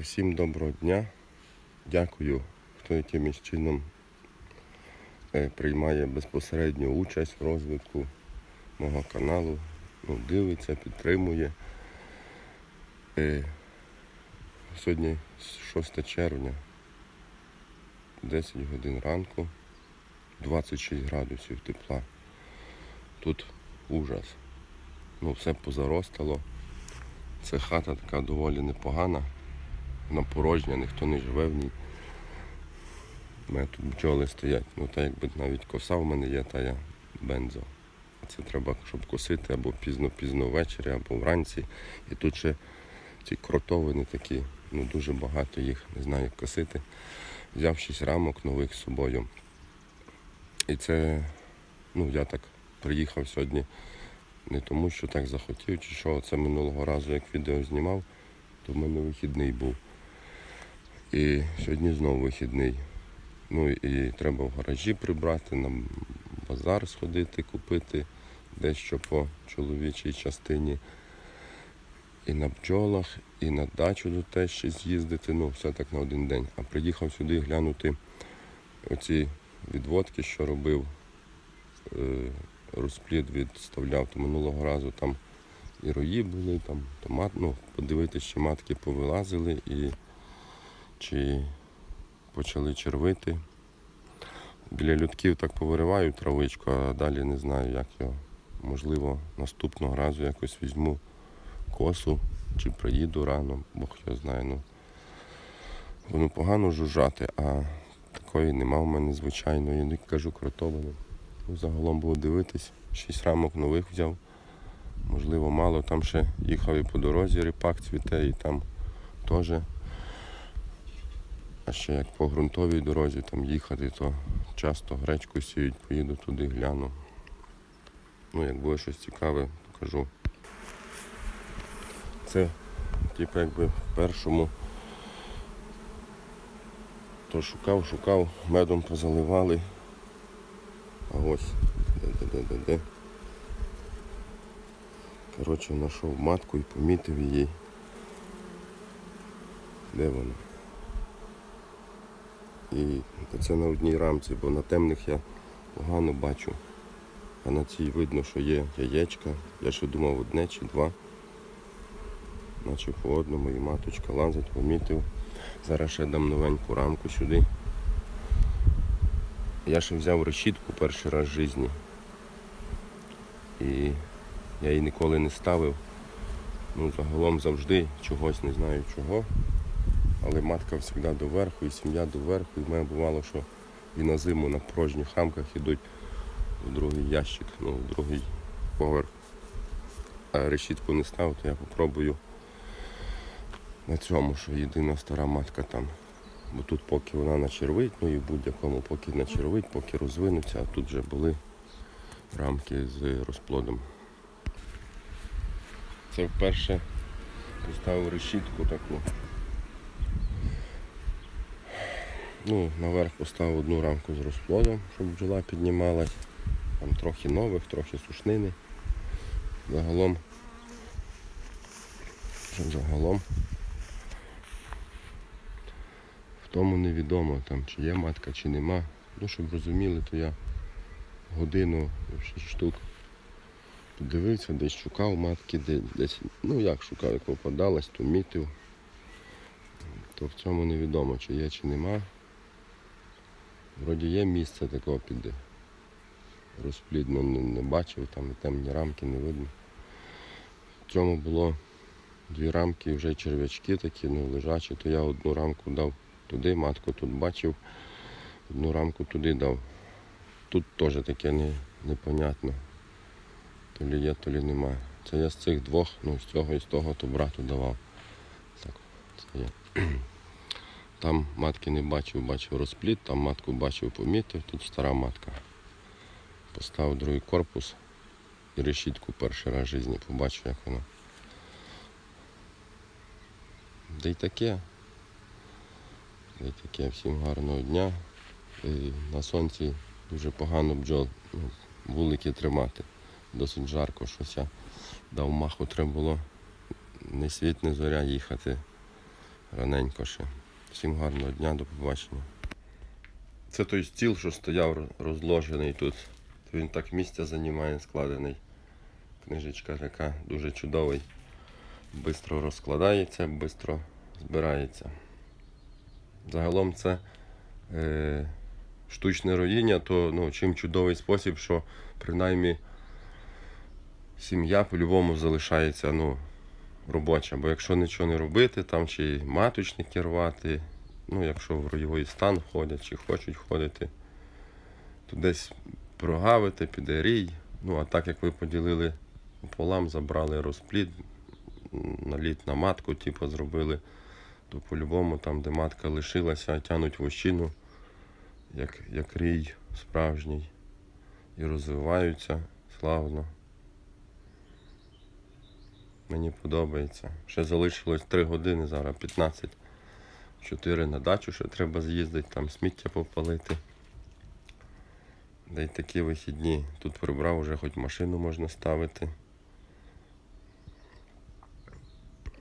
Усім доброго дня. Дякую, хто якимось чином е, приймає безпосередню участь в розвитку мого каналу. Ну, дивиться, підтримує. Е, Сьогодні 6 червня, 10 годин ранку, 26 градусів тепла. Тут ужас. Ну, все позаростало. Це хата така доволі непогана. Вона порожня, ніхто не живе в ній. У мене тут бджоли стоять. Ну так якби навіть коса в мене є, та я бензо. Це треба, щоб косити або пізно-пізно ввечері, або вранці. І тут ще ці кротовини такі, ну дуже багато їх, не знаю як косити. Взяв шість рамок нових з собою. І це, ну я так приїхав сьогодні не тому, що так захотів, чи що це минулого разу, як відео знімав, то в мене вихідний був. І сьогодні знову вихідний. Ну і треба в гаражі прибрати, на базар сходити, купити дещо по чоловічій частині. І на бджолах, і на дачу до тещі з'їздити, ну все так на один день. А приїхав сюди глянути оці відводки, що робив. Е, розплід відставляв, то минулого разу там і рої були, там томат, ну, подивитися, чи матки повилазили і чи почали червити. Біля людків так повириваю травичку, а далі не знаю, як його. Можливо, наступного разу якось візьму косу чи приїду рано, Бог його знає. Ну, воно погано жужжати, а такої нема в мене звичайної, не кажу кротованої. Ну, Загалом буду дивитись, шість рамок нових взяв. Можливо, мало. Там ще їхав і по дорозі ріпак цвіте, і там теж. А ще як по ґрунтовій дорозі там їхати, то часто гречку сіють, поїду туди, гляну. Ну, як буде щось цікаве, покажу. Це, типу, якби в першому то шукав, шукав, медом позаливали. А ось де-де-де-де-де. Коротше, знайшов матку і помітив її. Де вона? І це на одній рамці, бо на темних я погано бачу. А на цій видно, що є яєчка. Я ще думав одне чи два. Наче по одному і маточка лазить, помітив. Зараз ще дам новеньку рамку сюди. Я ще взяв решітку перший раз в житті. І я її ніколи не ставив. Ну, загалом завжди чогось не знаю чого. Але матка завжди доверху і сім'я доверху. І в мене бувало, що і на зиму на порожніх рамках йдуть в другий ящик, ну, в другий поверх. А решітку не ставив, то я попробую на цьому, що єдина стара матка там. Бо тут поки вона начервить, ну і в будь-якому поки начервить, поки розвинуться, а тут вже були рамки з розплодом. Це вперше поставив решітку таку. Ну, наверх поставив одну рамку з розплодом, щоб бджола піднімалась. Там трохи нових, трохи сушнини. Загалом. Загалом. В тому невідомо, там, чи є матка, чи нема. Ну, щоб розуміли, то я годину 6 штук подивився, десь шукав матки, десь, ну як шукав, як попадалась, то мітив. То в цьому невідомо, чи є, чи нема. Вроді є місце такого під розплід, ну не, не бачив, там і темні рамки не видно. В цьому було дві рамки, вже черв'ячки такі, ну лежачі, то я одну рамку дав туди, матку тут бачив, одну рамку туди дав. Тут теж таке не, непонятно. То лі є, то лі немає. Це я з цих двох, ну з цього і з того, то брату давав. Так, це є. Там матки не бачив, бачив розпліт, там матку бачив, помітив, тут стара матка. Поставив другий корпус і решітку перший раз в житті побачив, як воно. Да й таке. Да й таке. Всім гарного дня. І на сонці дуже погано бджол ну, вулики тримати. Досить жарко, щось дав маху треба було не світ, не зоря їхати раненько ще. Всім гарного дня, до побачення. Це той стіл, що стояв розложений тут. Він так місця займає складений. Книжечка така дуже чудовий. Бистро розкладається, бистро збирається. Загалом це е, штучне роїння, то ну, чим чудовий спосіб, що принаймні сім'я по-любому залишається ну, робоча. Бо якщо нічого не робити, там чи маточники рвати, ну, якщо в роєвий стан входять чи хочуть входити, то десь прогавити, піде рій. Ну, а так як ви поділили пополам, забрали розплід, наліт на матку, типу, зробили, то по-любому там, де матка лишилася, тянуть вощину, як, як рій справжній, і розвиваються славно. Мені подобається. Ще залишилось 3 години, зараз 15. 4 на дачу ще треба з'їздити, там сміття попалити. Да й такі вихідні. Тут прибрав, вже хоч машину можна ставити.